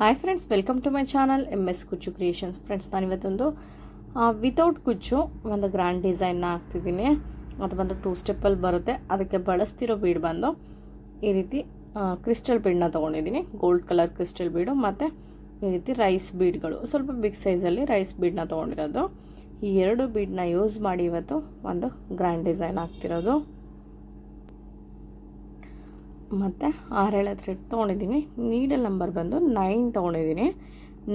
Hi friends welcome to my channel M S Kuchu creations friends ನಾನು ಇವತ್ತೊಂದು without ಕುಚ್ಚು ಒಂದು ಗ್ರ್ಯಾಂಡ್ ಡಿಸೈನ್ನ ಹಾಕ್ತಿದ್ದೀನಿ. ಅದು ಬಂದು ಟೂ ಸ್ಟೆಪ್ಪಲ್ಲಿ ಬರುತ್ತೆ. ಅದಕ್ಕೆ ಬಳಸ್ತಿರೋ ಬೀಡ್ ಬಂದು ಈ ರೀತಿ ಕ್ರಿಸ್ಟಲ್ ಬೀಡನ್ನ ತೊಗೊಂಡಿದ್ದೀನಿ. ಗೋಲ್ಡ್ ಕಲರ್ ಕ್ರಿಸ್ಟಲ್ ಬೀಡು ಮತ್ತು ಈ ರೀತಿ ರೈಸ್ ಬೀಡ್ಗಳು ಸ್ವಲ್ಪ ಬಿಗ್ ಸೈಜಲ್ಲಿ ರೈಸ್ ಬೀಡನ್ನ ತೊಗೊಂಡಿರೋದು. ಈ ಎರಡು ಬೀಡನ್ನ ಯೂಸ್ ಮಾಡಿ ಇವತ್ತು ಒಂದು ಗ್ರ್ಯಾಂಡ್ ಡಿಸೈನ್ ಆಗ್ತಿರೋದು ಮತ್ತು ಆರೇಳ ಥ್ರೆಡ್ ತೊಗೊಂಡಿದ್ದೀನಿ. ನೀಡಲ್ ನಂಬರ್ ಬಂದು ನೈನ್ ತೊಗೊಂಡಿದ್ದೀನಿ.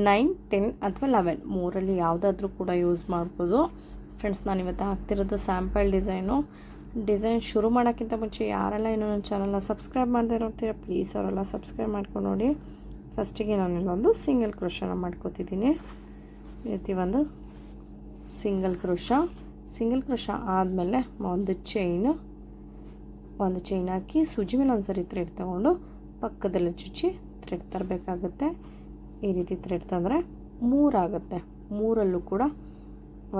ನೈನ್, ಟೆನ್ ಅಥವಾ ಲೆವೆನ್. ಮೂರಲ್ಲಿ ಯಾವುದಾದ್ರೂ ಕೂಡ ಯೂಸ್ ಮಾಡ್ಬೋದು. ಫ್ರೆಂಡ್ಸ್, ನಾನು ಇವತ್ತು ಹಾಕ್ತಿರೋದು ಸ್ಯಾಂಪಲ್ ಡಿಸೈನು. ಡಿಸೈನ್ ಶುರು ಮಾಡೋಕ್ಕಿಂತ ಮುಂಚೆ ಯಾರೆಲ್ಲ ಇನ್ನೂ ನನ್ನ ಚಾನಲ್ನ ಸಬ್ಸ್ಕ್ರೈಬ್ ಮಾಡದೇ ಇರೋತೀರ ಪ್ಲೀಸ್ ಅವರೆಲ್ಲ ಸಬ್ಸ್ಕ್ರೈಬ್ ಮಾಡ್ಕೊಂಡು ನೋಡಿ. ಫಸ್ಟಿಗೆ ನಾನು ಇಲ್ಲೊಂದು ಸಿಂಗಲ್ ಕ್ರೋಶನ ಮಾಡ್ಕೋತಿದ್ದೀನಿ. ಇರ್ತಿ ರೀತಿ ಒಂದು ಸಿಂಗಲ್ ಕ್ರೋಶ. ಸಿಂಗಲ್ ಕ್ರೋಶ ಆದಮೇಲೆ ಒಂದು ಚೈನು. ಒಂದು ಚೈನ್ ಹಾಕಿ ಸುಜಿ ಮೇಲೆ ಒಂದು ಸರಿ ಥ್ರೆಡ್ ತೊಗೊಂಡು ಪಕ್ಕದಲ್ಲಿ ಚುಚ್ಚಿ ಥ್ರೆಡ್ ತರಬೇಕಾಗುತ್ತೆ. ಈ ರೀತಿ ಥ್ರೆಡ್ ತಂದರೆ ಮೂರಾಗುತ್ತೆ. ಮೂರಲ್ಲೂ ಕೂಡ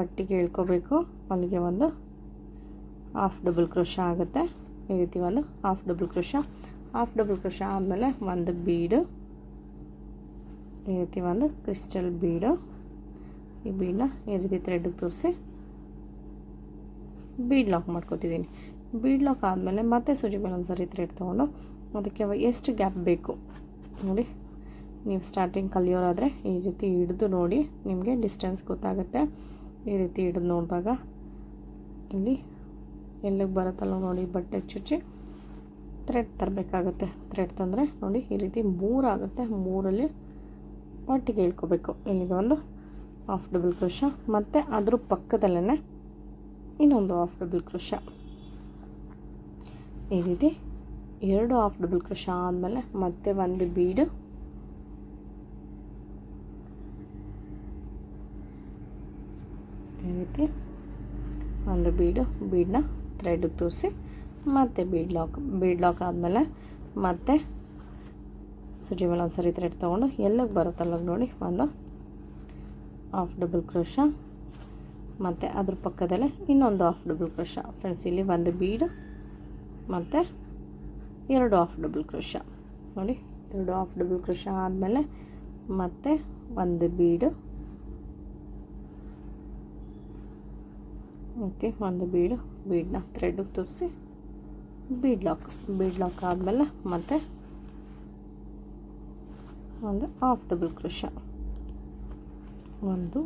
ಒಟ್ಟಿಗೆ ಹೇಳ್ಕೋಬೇಕು ಅಲ್ಲಿಗೆ ಒಂದು ಹಾಫ್ ಡಬಲ್ ಕ್ರೋಶ ಆಗುತ್ತೆ. ಈ ರೀತಿ ಒಂದು half double crochet half double crochet ಆದಮೇಲೆ ಒಂದು ಬೀಡು ಈ ರೀತಿ ಒಂದು ಕ್ರಿಸ್ಟಲ್ ಬೀಡು ಈ ಬೀಡನ್ನ ಈ ರೀತಿ ಥ್ರೆಡ್ಗೆ ತೋರಿಸಿ ಬೀಡ್ ಲಾಕ್ ಮಾಡ್ಕೊತಿದ್ದೀನಿ. ಬೀಡ್ ಲಾಕ್ ಆದಮೇಲೆ ಮತ್ತೆ ಸೂಜಿ ಮೇಲೆ ಒಂದು ಸರಿ ಥ್ರೆಡ್ ತೊಗೊಂಡು ಅದಕ್ಕೆ ಎಷ್ಟು ಗ್ಯಾಪ್ ಬೇಕು? ನೋಡಿ, ನೀವು ಸ್ಟಾರ್ಟಿಂಗ್ ಕಲಿಯೋರಾದರೆ ಈ ರೀತಿ ಹಿಡಿದು ನೋಡಿ, ನಿಮಗೆ ಡಿಸ್ಟೆನ್ಸ್ ಗೊತ್ತಾಗುತ್ತೆ. ಈ ರೀತಿ ಹಿಡಿದು ನೋಡಿದಾಗ ಇಲ್ಲಿ ಎಲ್ಲಿಗೆ ಬರುತ್ತಲ್ಲ ನೋಡಿ, ಬಟ್ಟೆ ಚುಚ್ಚಿ ಥ್ರೆಡ್ ತರಬೇಕಾಗುತ್ತೆ. ಥ್ರೆಡ್ ತಂದರೆ ನೋಡಿ, ಈ ರೀತಿ ಮೂರಾಗುತ್ತೆ ಮೂರಲ್ಲಿ ಒಟ್ಟಿಗೆ ಇಳ್ಕೊಬೇಕು. ಇಲ್ಲಿಗೆ ಒಂದು ಹಾಫ್ ಡಬಲ್ ಕ್ರೋಶ ಮತ್ತು ಅದ್ರ ಪಕ್ಕದಲ್ಲೇ ಇನ್ನೊಂದು ಹಾಫ್ ಡಬಲ್ ಕ್ರೋಶ ಈ ರೀತಿ ಎರಡು ಹಾಫ್ ಡಬಲ್ ಕ್ರೋಶ ಆದಮೇಲೆ ಮತ್ತೆ ಒಂದು ಬೀಡು. ಈ ರೀತಿ ಒಂದು ಬೀಡು, ಬೀಡನ್ನ ಥ್ರೆಡ್ಗೆ ತೋರಿಸಿ ಮತ್ತೆ ಬೀಡ್ ಲಾಕ್ ಬೀಡ್ ಲಾಕ್ ಆದಮೇಲೆ ಮತ್ತೆ ಸುಜಿ ಮೇಲೆ ಒಂದು ಸರಿ ಥ್ರೆಡ್ ತೊಗೊಂಡು ಎಲ್ಲಿಗೆ ಬರುತ್ತಲ್ಲ ನೋಡಿ ಒಂದು ಹಾಫ್ ಡಬಲ್ ಕ್ರೋಶ ಮತ್ತು ಅದ್ರ ಪಕ್ಕದಲ್ಲೇ ಇನ್ನೊಂದು ಹಾಫ್ ಡಬಲ್ ಕ್ರೋಶ ಫ್ರೆಂಡ್ಸ್ ಇಲ್ಲಿ ಒಂದು ಬೀಡು ಮತ್ತು ಎರಡು ಆಫ್ ಡಬಲ್ ಕ್ರೋಶ ನೋಡಿ, ಎರಡು ಆಫ್ ಡಬಲ್ ಕ್ರೋಶ ಆದಮೇಲೆ ಮತ್ತೆ ಒಂದು ಬೀಡು ಮತ್ತು ಒಂದು ಬೀಡು ಬೀಡನ್ನ ಥ್ರೆಡ್ಗೆ ತೋರಿಸಿ ಬೀಡ್ ಲಾಕ್ ಬೀಡ್ ಲಾಕ್ ಆದಮೇಲೆ ಮತ್ತೆ ಒಂದು ಆಫ್ ಡಬಲ್ ಕ್ರೋಶ ಒಂದು,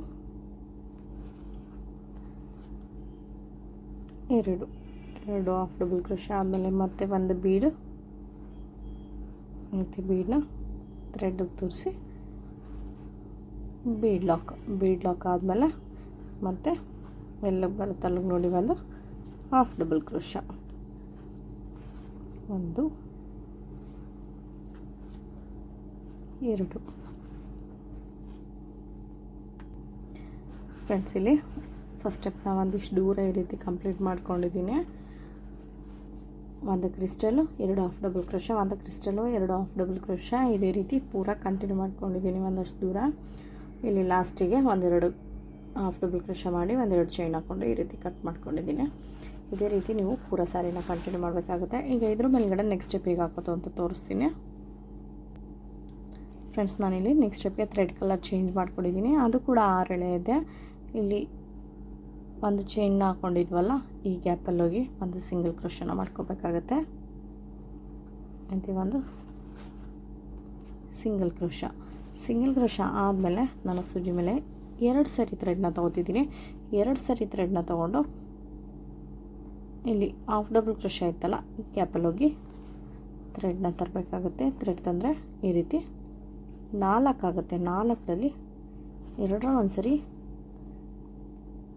ಎರಡು. ಎರಡು ಹಾಫ್ ಡಬಲ್ ಕ್ರೋಶ ಆದಮೇಲೆ ಮತ್ತೆ ಒಂದು ಬೀಡು. ಮತ್ತು ಬೀಡನ್ನ ಥ್ರೆಡ್ಗೆ ತೋರಿಸಿ ಬೀಡ್ ಲಾಕ್ ಬೀಡ್ ಲಾಕ್ ಆದಮೇಲೆ ಮತ್ತೆ ಎಲ್ಲ ಬರುತ್ತೆ ಅಲ್ಲಿಗೆ ನೋಡಿ ಒಂದು ಹಾಫ್ ಡಬಲ್ ಕ್ರೋಶ ಒಂದು, ಎರಡು. ಫ್ರೆಂಡ್ಸ್ ಇಲ್ಲಿ ಫಸ್ಟ್ ಸ್ಟೆಪ್ನ ಒಂದಿಷ್ಟು ದೂರ ಈ ರೀತಿ ಕಂಪ್ಲೀಟ್ ಮಾಡ್ಕೊಂಡಿದ್ದೀನಿ. ಒಂದು ಕ್ರಿಸ್ಟಲು, ಎರಡು ಆಫ್ ಡಬಲ್ ಕ್ರೋಶ ಒಂದು ಕ್ರಿಸ್ಟಲ್ಲು ಎರಡು ಆಫ್ ಡಬಲ್ ಕ್ರೋಶ ಇದೇ ರೀತಿ ಪೂರ ಕಂಟಿನ್ಯೂ ಮಾಡ್ಕೊಂಡಿದ್ದೀನಿ ಒಂದಷ್ಟು ದೂರ. ಇಲ್ಲಿ ಲಾಸ್ಟಿಗೆ ಒಂದೆರಡು ಹಾಫ್ ಡಬಲ್ ಕ್ರೋಶ ಮಾಡಿ ಒಂದೆರಡು ಚೈನ್ ಹಾಕ್ಕೊಂಡು ಈ ರೀತಿ ಕಟ್ ಮಾಡ್ಕೊಂಡಿದ್ದೀನಿ. ಇದೇ ರೀತಿ ನೀವು ಪೂರ ಸ್ಯಾರಿನ ಕಂಟಿನ್ಯೂ ಮಾಡಬೇಕಾಗುತ್ತೆ. ಈಗ ಇದ್ರ ಮೇಲ್ಗಡೆ ನೆಕ್ಸ್ಟ್ ಸ್ಟೆಪ್ ಹೇಗೆ ಹಾಕೋದು ಅಂತ ತೋರಿಸ್ತೀನಿ. ಫ್ರೆಂಡ್ಸ್ ನಾನಿಲ್ಲಿ ನೆಕ್ಸ್ಟ್ ಸ್ಟೆಪ್ಗೆ ಥ್ರೆಡ್ ಕಲರ್ ಚೇಂಜ್ ಮಾಡ್ಕೊಂಡಿದ್ದೀನಿ. ಅದು ಕೂಡ ಆರು ಎಳೆ ಇದೆ. ಇಲ್ಲಿ ಒಂದು ಚೈನ್ನ ಹಾಕ್ಕೊಂಡಿದ್ವಲ್ಲ ಈ ಗ್ಯಾಪಲ್ಲಿ ಹೋಗಿ ಒಂದು ಸಿಂಗಲ್ ಕ್ರೋಶನ ಮಾಡ್ಕೋಬೇಕಾಗತ್ತೆ. ಅಂತೀವಿ ಒಂದು ಸಿಂಗಲ್ ಕ್ರೋಶ. ಸಿಂಗಲ್ ಕ್ರೋಶ ಆದಮೇಲೆ ನಾನು ಸೂಜಿ ಮೇಲೆ ಎರಡು ಸರಿ ಥ್ರೆಡ್ನ ತೊಗೋತಿದ್ದೀನಿ. ಎರಡು ಸರಿ ಥ್ರೆಡ್ನ ತೊಗೊಂಡು ಇಲ್ಲಿ ಹಾಫ್ ಡಬಲ್ ಕ್ರೋಶ ಇತ್ತಲ್ಲ ಗ್ಯಾಪಲ್ಲಿ ಹೋಗಿ ಥ್ರೆಡ್ನ ತರಬೇಕಾಗುತ್ತೆ. ಥ್ರೆಡ್ ತಂದರೆ ಈ ರೀತಿ ನಾಲ್ಕಾಗುತ್ತೆ ನಾಲ್ಕರಲ್ಲಿ ಎರಡರ ಒಂದು ಸರಿ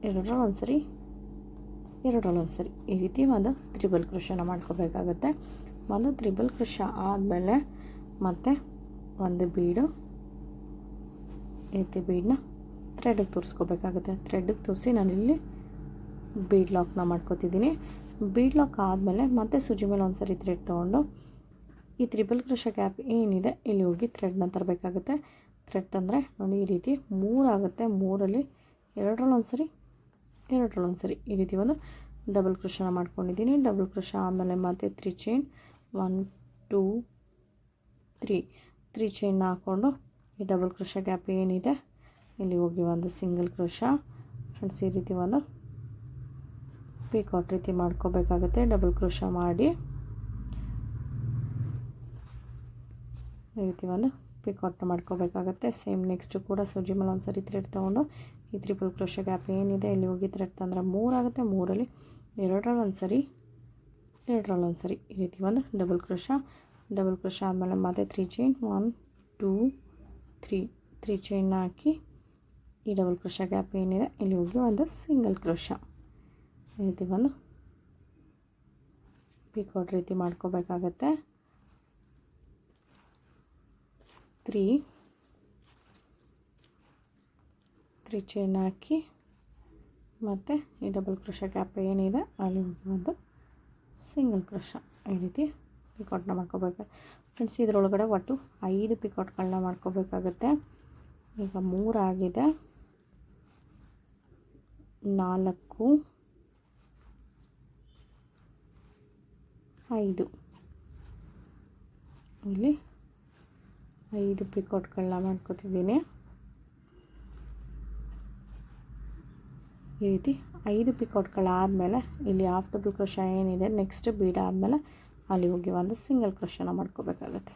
ಎರಡರ ಒಂದು ಸರಿ ಒಂದು ಸರಿ ಈ ರೀತಿ ಒಂದು ತ್ರಿಬಲ್ ಕೃಷನ ಮಾಡ್ಕೋಬೇಕಾಗುತ್ತೆ. ಒಂದು ತ್ರಿಬಲ್ ಕೃಷ ಆದಮೇಲೆ ಮತ್ತೆ ಒಂದು ಬೀಡು, ಈ ರೀತಿ ಬೀಡನ್ನ ಥ್ರೆಡ್ಗೆ ತೋರಿಸ್ಕೋಬೇಕಾಗುತ್ತೆ. ಥ್ರೆಡ್ಗೆ ತೋರಿಸಿ ನಾನಿಲ್ಲಿ ಬೀಡ್ ಲಾಕ್ನ ಮಾಡ್ಕೋತಿದ್ದೀನಿ. ಬೀಡ್ ಲಾಕ್ ಆದಮೇಲೆ ಮತ್ತೆ ಸುಜಿ ಮೇಲೆ ಒಂದು ಸರಿ ಥ್ರೆಡ್ ತೊಗೊಂಡು ಈ ತ್ರಿಬಲ್ ಕೃಷ ಗ್ಯಾಪ್ ಏನಿದೆ ಇಲ್ಲಿ ಹೋಗಿ ಥ್ರೆಡ್ನ ತರಬೇಕಾಗುತ್ತೆ. ಥ್ರೆಡ್ ತಂದರೆ ನೋಡಿ ಈ ರೀತಿ ಮೂರಾಗುತ್ತೆ ಮೂರಲ್ಲಿ ಎರಡರಲ್ಲಿ ಒಂದು ಸರಿ ಎರಡರಲ್ಲಿ ಒಂದು ಸರಿ ಈ ರೀತಿ ಒಂದು ಡಬಲ್ ಕ್ರೋಶನ ಮಾಡ್ಕೊಂಡಿದ್ದೀನಿ. ಡಬಲ್ ಕ್ರೋಶ ಆಮೇಲೆ ಮತ್ತೆ three chain one two three three chain ಹಾಕ್ಕೊಂಡು ಈ ಡಬಲ್ ಕ್ರೋಶ ಗ್ಯಾಪ್ ಏನಿದೆ, ಇಲ್ಲಿ ಹೋಗಿ ಒಂದು ಸಿಂಗಲ್ ಕ್ರೋಶ ಫ್ರೆಂಡ್ಸ್ ಈ ರೀತಿ ಒಂದು ಪೀಕೌಟ್ ರೀತಿ ಮಾಡ್ಕೋಬೇಕಾಗುತ್ತೆ. ಡಬಲ್ ಕ್ರೋಶ ಮಾಡಿ ಈ ರೀತಿ ಒಂದು ಪಿಕಾಟ್ನ ಮಾಡ್ಕೋಬೇಕಾಗತ್ತೆ. ಸೇಮ್ ನೆಕ್ಸ್ಟು ಕೂಡ ಸೂಜಿ ಮೇಲೆ ಒಂದು ಸರಿ ಥ್ರೆಡ್ ತೊಗೊಂಡು ಈ ತ್ರಿಪಲ್ ಕ್ರೋಶ ಗ್ಯಾಪ್ ಏನಿದೆ, ಇಲ್ಲಿ ಹೋಗಿ ಥ್ರೆಡ್ ತಂದರೆ ಮೂರಾಗುತ್ತೆ ಮೂರಲ್ಲಿ ಎರಡರಲ್ಲಿ ಒಂದು ಸರಿ ಎರಡರಲ್ಲಿ ಒಂದು ಸರಿ ಈ ರೀತಿ ಒಂದು ಡಬಲ್ ಕ್ರೋಶ ಡಬಲ್ ಕ್ರೋಶ ಆದಮೇಲೆ ಮತ್ತೆ three chain one two three three ಚೈನ್ನ ಹಾಕಿ ಈ ಡಬಲ್ ಕ್ರೋಶ ಗ್ಯಾಪ್ ಏನಿದೆ, ಇಲ್ಲಿ ಹೋಗಿ ಒಂದು ಸಿಂಗಲ್ ಕ್ರೋಶ ಈ ರೀತಿ ಒಂದು ಪಿಕಾಟ್ ರೀತಿ ಮಾಡ್ಕೋಬೇಕಾಗತ್ತೆ. ತ್ರೀ. ತ್ರೀ ಚೈನ್ ಹಾಕಿ ಮತ್ತು ಈ ಡಬಲ್ ಕ್ರೋಶ ಗ್ಯಾಪ್ ಏನಿದೆ, ಅಲ್ಲಿ ಹೋಗಿ ಒಂದು ಸಿಂಗಲ್ ಕ್ರೋಶ ಈ ರೀತಿ ಪಿಕೌಟ್ನ ಮಾಡ್ಕೋಬೇಕು. ಫ್ರೆಂಡ್ಸ್ ಇದರೊಳಗಡೆ ಒಟ್ಟು ಐದು ಪಿಕಾಟ್ಗಳನ್ನ ಮಾಡ್ಕೋಬೇಕಾಗುತ್ತೆ. ಈಗ ಮೂರಾಗಿದೆ ನಾಲ್ಕು, ಐದು. ಇಲ್ಲಿ ಐದು ಪಿಕೋಟ್ಗಳನ್ನ ಮಾಡ್ಕೋತಿದ್ದೀನಿ. ಈ ರೀತಿ ಐದು ಪಿಕಾಟ್ಗಳಾದಮೇಲೆ ಇಲ್ಲಿ ಹಾಫ್ ಡಬಲ್ ಕ್ರೋಶ ಏನಿದೆ ನೆಕ್ಸ್ಟ್ ಬೀಡ್ ಆದಮೇಲೆ ಅಲ್ಲಿ ಹೋಗಿ ಒಂದು ಸಿಂಗಲ್ ಕ್ರೋಶನ ಮಾಡ್ಕೋಬೇಕಾಗತ್ತೆ.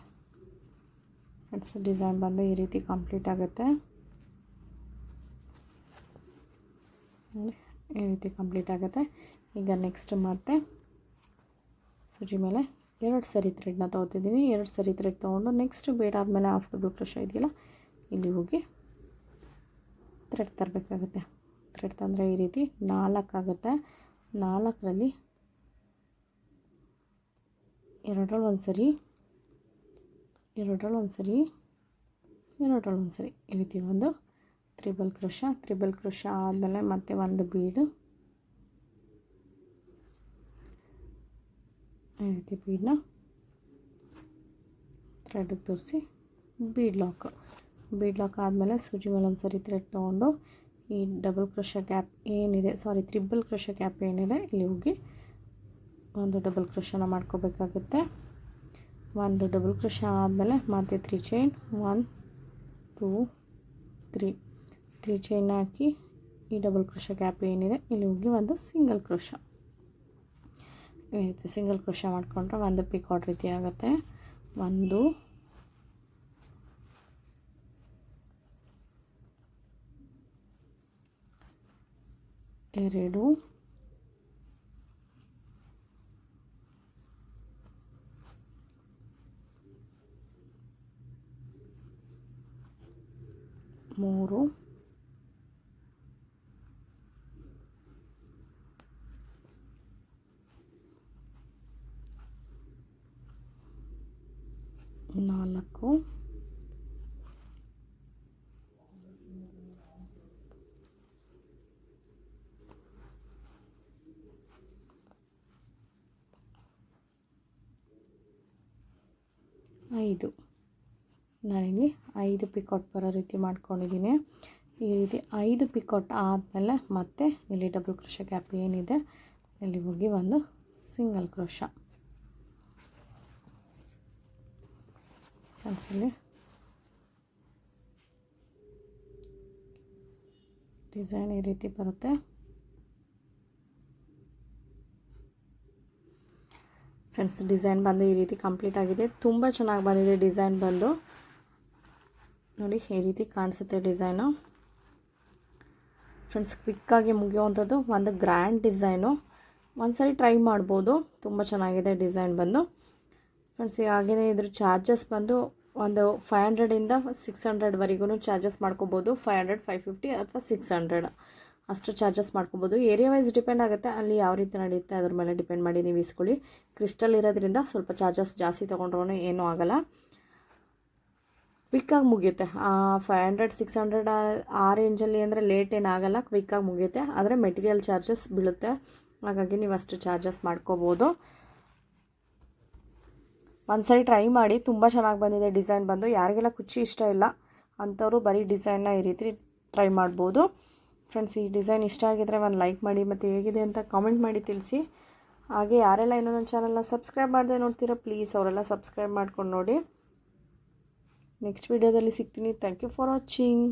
ಫ್ರೆಂಡ್ಸ್ ಡಿಸೈನ್ ಬಂದು ಈ ರೀತಿ ಕಂಪ್ಲೀಟ್ ಆಗುತ್ತೆ. ಈ ರೀತಿ ಕಂಪ್ಲೀಟ್ ಆಗುತ್ತೆ. ಈಗ ನೆಕ್ಸ್ಟ್ ಮತ್ತೆ ಸುಜಿ ಮೇಲೆ ಎರಡು ಸರಿ ಥ್ರೆಡ್ನ ತೊಗೊತಿದ್ದೀನಿ ಎರಡು ಸರಿ ಥ್ರೆಡ್ ತೊಗೊಂಡು ನೆಕ್ಸ್ಟ್ ಬೇಡ ಆದಮೇಲೆ ಹಾಫ್ ಡಬಲ್ ಕ್ರೋಶ ಇದೆಯಲ್ಲ, ಇಲ್ಲಿ ಹೋಗಿ ಥ್ರೆಡ್ ತರಬೇಕಾಗುತ್ತೆ. ಥ್ರೆಡ್ ತಂದರೆ ಈ ರೀತಿ ನಾಲ್ಕಾಗುತ್ತೆ ನಾಲ್ಕರಲ್ಲಿ ಎರಡರಲ್ಲಿ ಒಂದು ಸರಿ ಎರಡರಲ್ಲಿ ಒಂದು ಸರಿ ಎರಡರಲ್ಲಿ ಒಂದು ಸರಿ ಈ ರೀತಿ ಒಂದು ತ್ರಿಬಲ್ ಕ್ರೋಶ ತ್ರಿಬಲ್ ಕ್ರೋಶ ಆದಮೇಲೆ ಮತ್ತೆ ಒಂದು ಬೀಡು ಈ ರೀತಿ ಥ್ರೆಡ್ಗೆ ತೋರಿಸಿ, ಬೀಡ್ ಲಾಕ್ ಬೀಡ್ ಲಾಕ್ ಆದಮೇಲೆ ಸೂಜಿ ಮೇಲೆ ಒಂದು ಸರಿ ಥ್ರೆಡ್ ತೊಗೊಂಡು ಈ ಡಬಲ್ ಕ್ರೋಶ ಗ್ಯಾಪ್ ಏನಿದೆ ಸಾರಿ ತ್ರಿಬಲ್ ಕ್ರೋಶ ಗ್ಯಾಪ್ ಏನಿದೆ, ಇಲ್ಲಿ ಹೋಗಿ ಒಂದು ಡಬಲ್ ಕ್ರೋಶನ ಮಾಡ್ಕೋಬೇಕಾಗುತ್ತೆ. ಒಂದು ಡಬಲ್ ಕ್ರೋಶ ಆದಮೇಲೆ ಮತ್ತೆ three chain one two three three chain ಹಾಕಿ ಈ ಡಬಲ್ ಕ್ರೋಶ ಗ್ಯಾಪ್ ಏನಿದೆ, ಇಲ್ಲಿ ಹೋಗಿ ಒಂದು ಸಿಂಗಲ್ ಕ್ರೋಶ ಸಿಂಗಲ್ ಕ್ರೋಶ ಮಾಡಿಕೊಂಡ್ರೆ ಒಂದು ಪಿಕಾಟ್ ರೀತಿ ಆಗುತ್ತೆ. ಒಂದು. ಎರಡು. ಮೂರು. ನಾಲ್ಕು ಐದು. ನಾನಿಲ್ಲಿ ಐದು ಪಿಕೌಟ್ ಬರೋ ರೀತಿ ಮಾಡ್ಕೊಂಡಿದ್ದೀನಿ. ಈ ರೀತಿ ಐದು ಪಿಕೌಟ್ ಆದಮೇಲೆ ಮತ್ತೆ ಇಲ್ಲಿ ಡಬಲ್ ಕ್ರೋಶ ಗ್ಯಾಪ್ ಏನಿದೆ, ಇಲ್ಲಿ ಹೋಗಿ ಒಂದು ಸಿಂಗಲ್ ಕ್ರೋಶ. ಫ್ರೆಂಡ್ಸಲ್ಲಿ ಡಿಸೈನ್ ಈ ರೀತಿ ಬರುತ್ತೆ. ಫ್ರೆಂಡ್ಸ್ ಡಿಸೈನ್ ಬಂದು ಈ ರೀತಿ ಕಂಪ್ಲೀಟ್ ಆಗಿದೆ. ತುಂಬ ಚೆನ್ನಾಗಿ ಬಂದಿದೆ ಡಿಸೈನ್ ಬಂದು. ನೋಡಿ, ಈ ರೀತಿ ಕಾಣಿಸುತ್ತೆ ಡಿಸೈನು ಫ್ರೆಂಡ್ಸ್ ಕ್ವಿಕ್ಕಾಗಿ ಮುಗಿಯುವಂಥದ್ದು ಒಂದು ಗ್ರ್ಯಾಂಡ್ ಡಿಸೈನು ಒಂದು ಸರಿ ಟ್ರೈ ಮಾಡ್ಬೋದು. ತುಂಬ ಚೆನ್ನಾಗಿದೆ ಡಿಸೈನ್ ಬಂದು. ಫ್ರೆಂಡ್ಸ್ ಹಾಗೆಯೇ ಇದ್ರ ಚಾರ್ಜಸ್ ಬಂದು ಒಂದು ಫೈವ್ ಹಂಡ್ರೆಡಿಂದ ಸಿಕ್ಸ್ ಹಂಡ್ರೆಡ್ವರೆಗೂ ಚಾರ್ಜಸ್ ಮಾಡ್ಕೋಬೋದು. ಫೈವ್ ಹಂಡ್ರೆಡ್ ಫೈವ್ ಫಿಫ್ಟಿ ಅಥವಾ ಸಿಕ್ಸ್ ಹಂಡ್ರೆಡ್ ಅಷ್ಟು ಚಾರ್ಜಸ್ ಮಾಡ್ಕೋಬೋದು. ಏರಿಯಾ ವೈಸ್ ಡಿಪೆಂಡ್ ಆಗುತ್ತೆ. ಅಲ್ಲಿ ಯಾವ ರೀತಿ ನಡೆಯುತ್ತೆ ಅದ್ರ ಮೇಲೆ ಡಿಪೆಂಡ್ ಮಾಡಿ ನೀವು ಇಸ್ಕೊಳ್ಳಿ. ಕ್ರಿಸ್ಟಲ್ ಇರೋದ್ರಿಂದ ಸ್ವಲ್ಪ ಚಾರ್ಜಸ್ ಜಾಸ್ತಿ ತೊಗೊಂಡ್ರೂ ಏನೂ ಆಗೋಲ್ಲ. ಕ್ವಿಕ್ಕಾಗಿ ಮುಗಿಯುತ್ತೆ. ಫೈವ್ ಹಂಡ್ರೆಡ್ ಸಿಕ್ಸ್ ಹಂಡ್ರೆಡ್ ಆ ರೇಂಜಲ್ಲಿ ಅಂದರೆ ಲೇಟ್ ಏನಾಗಲ್ಲ ಕ್ವಿಕ್ಕಾಗಿ ಮುಗಿಯುತ್ತೆ. ಆದರೆ ಮೆಟೀರಿಯಲ್ ಚಾರ್ಜಸ್ ಬೀಳುತ್ತೆ. ಹಾಗಾಗಿ ನೀವು ಅಷ್ಟು ಚಾರ್ಜಸ್ ಮಾಡ್ಕೋಬೋದು. ಒಂದು ಸರಿ ಟ್ರೈ ಮಾಡಿ ತುಂಬ ಚೆನ್ನಾಗಿ ಬಂದಿದೆ ಡಿಸೈನ್ ಬಂದು. ಯಾರಿಗೆಲ್ಲ ಕುಚ್ಚಿ ಇಷ್ಟ ಇಲ್ಲ, ಅಂಥವರು ಬರೀ ಡಿಸೈನ್ನ ಈ ರೀತಿ ಟ್ರೈ ಮಾಡ್ಬೋದು. ಫ್ರೆಂಡ್ಸ್ ಈ ಡಿಸೈನ್ ಇಷ್ಟ ಆಗಿದ್ರೆ ಒಂದು ಲೈಕ್ ಮಾಡಿ, ಮತ್ತು ಹೇಗಿದೆ ಅಂತ ಕಾಮೆಂಟ್ ಮಾಡಿ ತಿಳಿಸಿ. ಹಾಗೆ ಯಾರೆಲ್ಲ ಇನ್ನೊಂದು ನನ್ನ ಚಾನಲ್ನ ಸಬ್ಸ್ಕ್ರೈಬ್ ಮಾಡದೆ ನೋಡ್ತೀರಾ ಪ್ಲೀಸ್ ಅವರೆಲ್ಲ ಸಬ್ಸ್ಕ್ರೈಬ್ ಮಾಡ್ಕೊಂಡು ನೋಡಿ. ನೆಕ್ಸ್ಟ್ ವೀಡಿಯೋದಲ್ಲಿ ಸಿಗ್ತೀನಿ. Thank you for watching